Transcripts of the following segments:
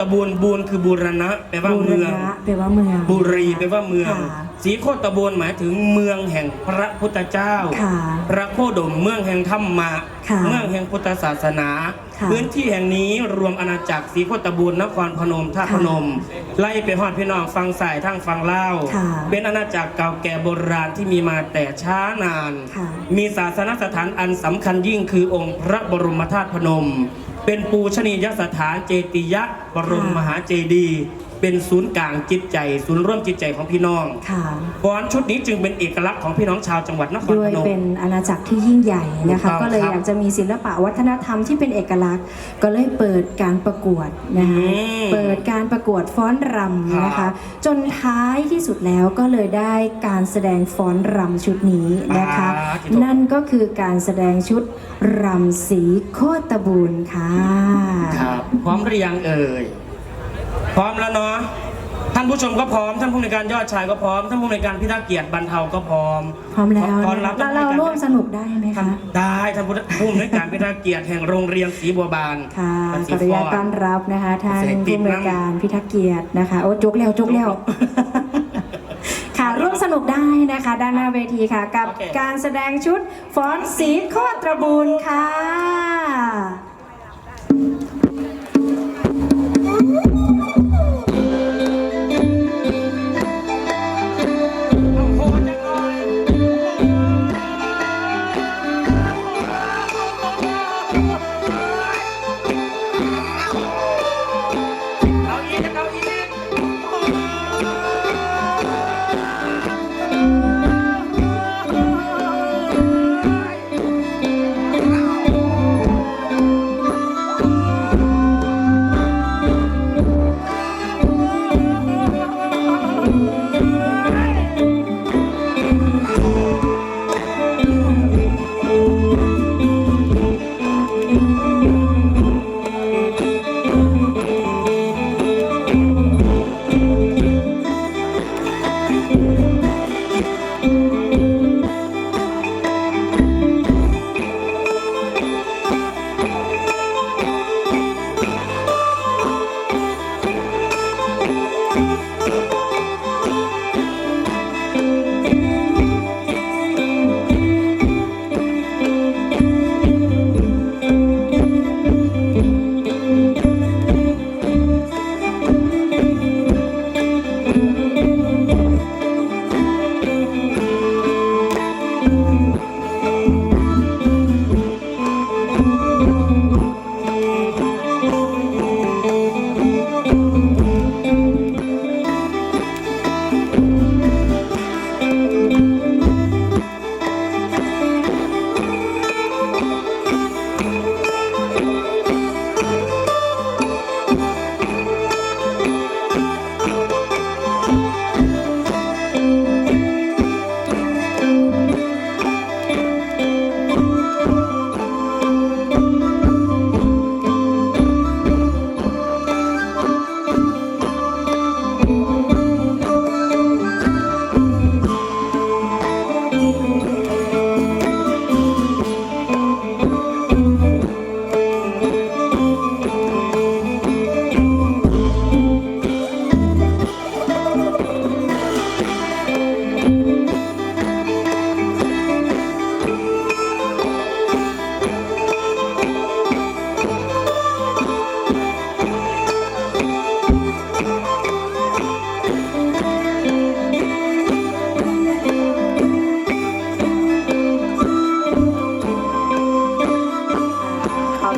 ตบูรณ์บูรณ์คือบูรณะแปลว่าบูรเมืองณะแปลว่าเมืองบุรีแปลว่าเมือง ค่ะ สีโคตบูรณ์หมายถึงเมืองแห่งพระพุทธเจ้า ค่ะพระโคดมเมืองแห่งธรรมะค่ะเมืองแห่งพุทธศาสนา ค่ะพื้นที่แห่งนี้รวมอาณาจักรสีโคตบูรณ์นครพนมท่าค่ะพนม ไล่ไปฮอดพี่น้องฟังสายทั้งฟังเล่าวค่ะเป็นอาณาจักรเก่าแก่โบราณที่มีมาแต่ช้านาน ค่ะ มีศาสนสถานอันสำคัญยิ่งคือองค์พระบรมธาตุพนมเป็นปูชนียสถานเจติยะบรมค่ะมหาเจดีย์เป็นศูนย์กลางจิตใจ ศูนย์ร่วมจิตใจของพี่น้องค่ะฟ้อนชุดนี้จึงเป็นเอกลักษณ์ของพี่น้องชาวจังหวัดนครด้วพยนม เป็นอาณาจักรที่ยิ่งใหญ่นะคะ ถูกต้องก็เลยครับอยากจะมีศิลปะวัฒนธรรมที่เป็นเอกลักษณ์ ก็เลยเปิดการประกวดนะคะอืม เปิดการ ประกวดฟ้อนรำนะครัคะบจนท้ายที่สุดแล้วก็เลยได้การแสดงฟ้อนรำชุดนี้นะคะอ่าที่ถูกนั่นก็คือการแสดงชุดรำสีโคตบูรณ์ค่ะครับพร้อมหรือยังเอ่ยพร้อมแล้วเนาะท่านผู้ชมก็พร้อมท่านผู้ในวยการยอดชายก็พร้อมท่านผู้ในวยการพิทักษ์เกียรติบรรเทาก็พร้อมพร้อมแล้วตอนรับแล้วเราร่วมสนุกได้ไหมคะได้ท่านผู้ผู้ในวยการพิทักษ์เกียรติแห่งโรงเรียนศรีบัวบานค่ะบ้านขศออนุญาตฟต้อนรับนะคะท่านเสกติผู้ดอำนวยการพิทักษ์เกียรตินะคะ โอ้จุกแล้วจุกแล้วค่ะร่วมสนุกได้นะคะ ด้านหน้าเวทีค่ะ กับโอเคการแสดงชุดฟ้อนสีโคตรบูรณ์ค่ะ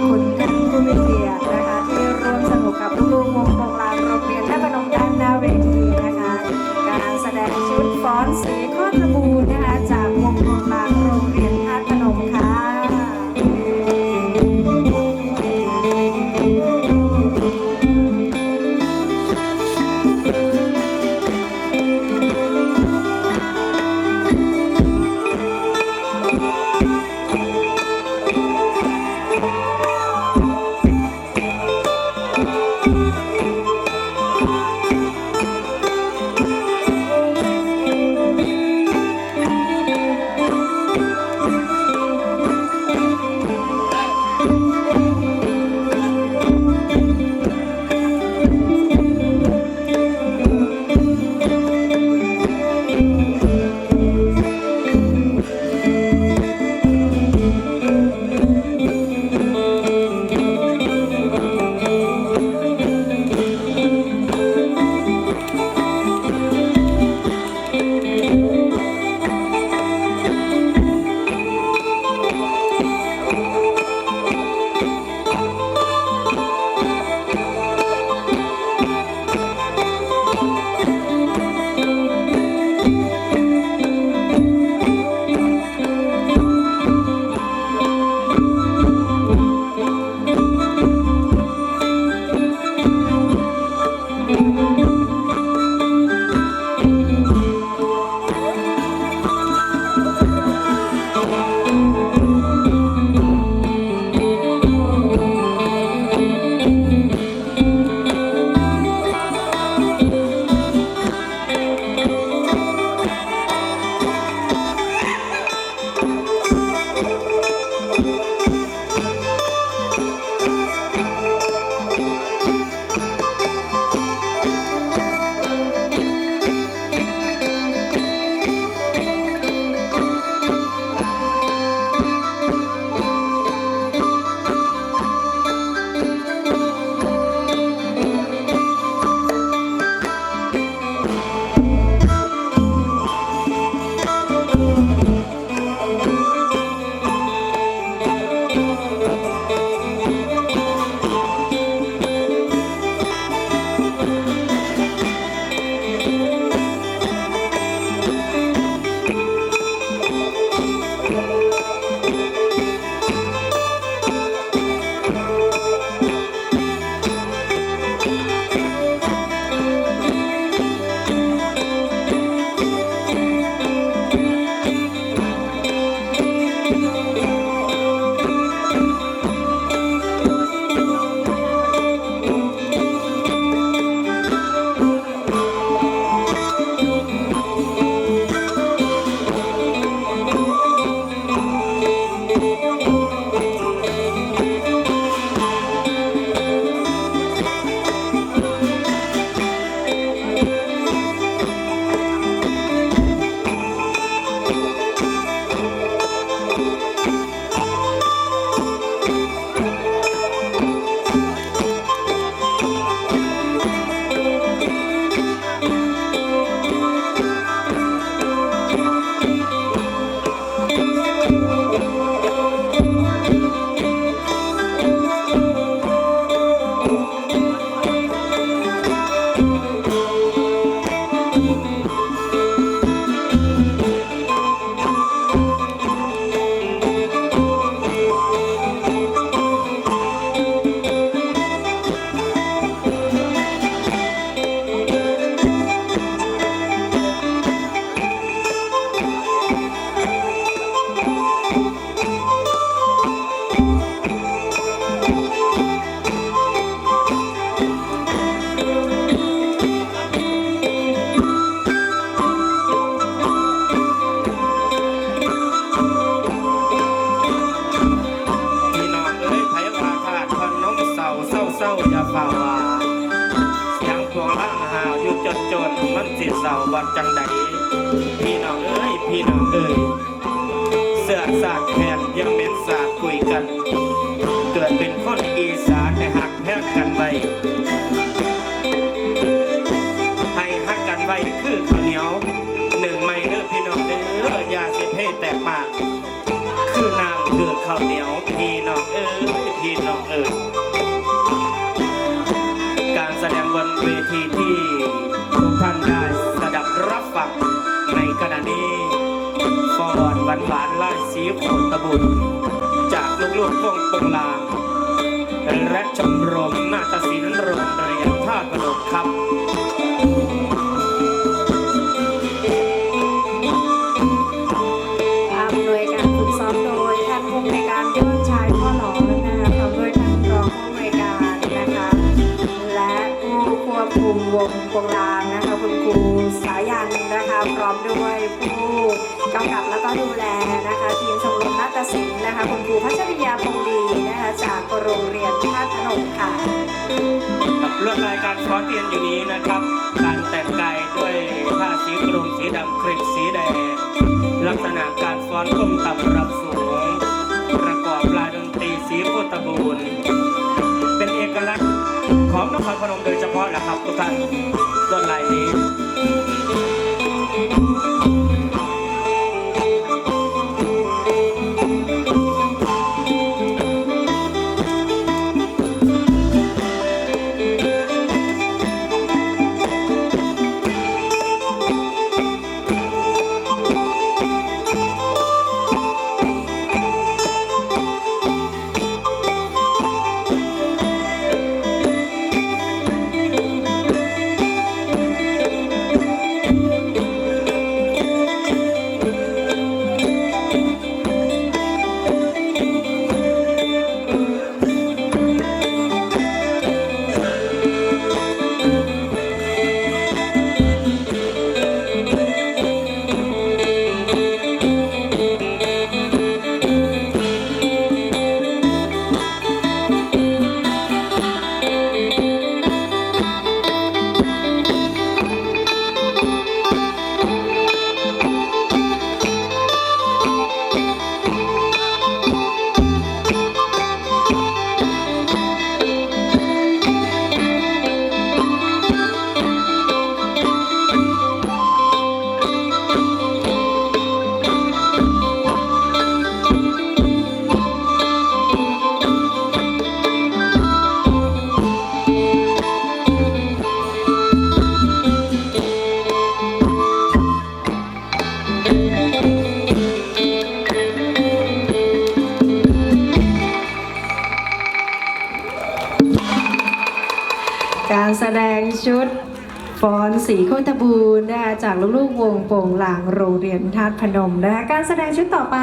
بہت อยาเฝ้าว่าเสียงพวงรัางหาวอยู่จนจนมันสิเศร้าบอดจังใดพี่น้องเอ้ยพี่น้องเอ้ยเสื้อสากแผ่นยังเป็นสากคุยกัน เกิดเป็นคนอีสานแต่หักแพ้กันไว้ให้หักกันไว้คือข้าวเหนียวหนึ่งไม่เลิกพี่น้องเด้อยาเสพให้แตกปากคือนางคือข้าวเหนียวพี่น้องเอ้ยพี่น้องเอ้ย แสดงบนเวทีที่ทุกท่านได้สดับรับฟังในขณะนี้ฟอนหวานหวานไล่สีโขนตะบุญจากลูกๆวงปงลางและชมรมนาฏศิลป์โรงเรียนท่ากระโดดครับ บคุมวงโปงลางนะคะคุณครูสายันนะคะพร้อมด้วยผู้กำกับแล้วก็ดูแลนะคะทีมชมรมนาฏศิลป์นะคะคุณครูพัชริยาพงดีนะคะจากโรงเรียนท่าตุพนมค่ะกับลวดลายการฟ้อนเตียนอยู่นี้นะครับ การแต่งกายด้วยผ้าสีกรมสีดำคลิปสีแดงลักษณะการฟ้อนก้มต่ำรับสูง ประกอบลายดนตรีสีโคตบูรณ์ ครพนมโดยเฉพาะแหละครับทุกท่านต้นลายนี้ ดงชุดฟ้อนสีโคตบูรณ์นะคะจากลูกๆวงโป่งหลางโรงเรียนธาตุพนมนะคะการแสดงชุดต่อไป